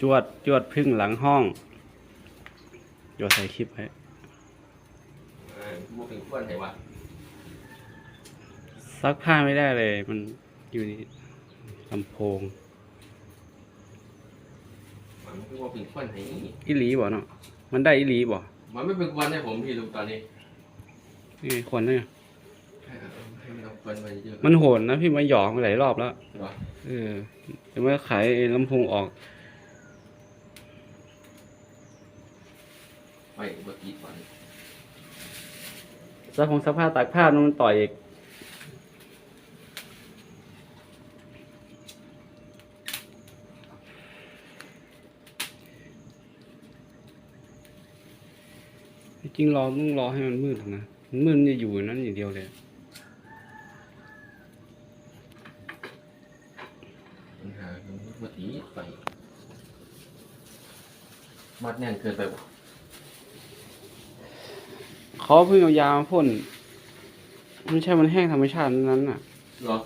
จวดจวดพึ่งหลังห้องจวดใส่คลิปไว้เออบ่เป็นคนไหนวะซักผ้าไม่ได้เลย มันอยู่นี่ลำโพงมันคือว่าเป็นคนไหนอีหลีบ่เนาะมันได้อีหลีบ่มันไม่เป็นคนให้ผมพี่ลูกตอนนี้นี่คนเนี่ยให้ให้มันเอาคนไปเยอะมันโหนนะพี่มาหยอกมาหลายรอบแล้วเหรอเออแต่เมื่อขายไอ้ลำโพงออก ไปเมื่อกี้ก่อนซักของซักผ้าตากผ้ามันต่อยอีกจริงๆรอต้องรอให้มันมืดนะมันมืดมันจะอยู่อย่างนั้นอย่างเดียวเลยปัญหาคือเมื่อกี้ไปมัดแน่นเกินไปบ่ เขาเพิ่งเอายามาพ่นไม่ใช่มันแห้งธรรมชาตินั้นน่ะ เหรอ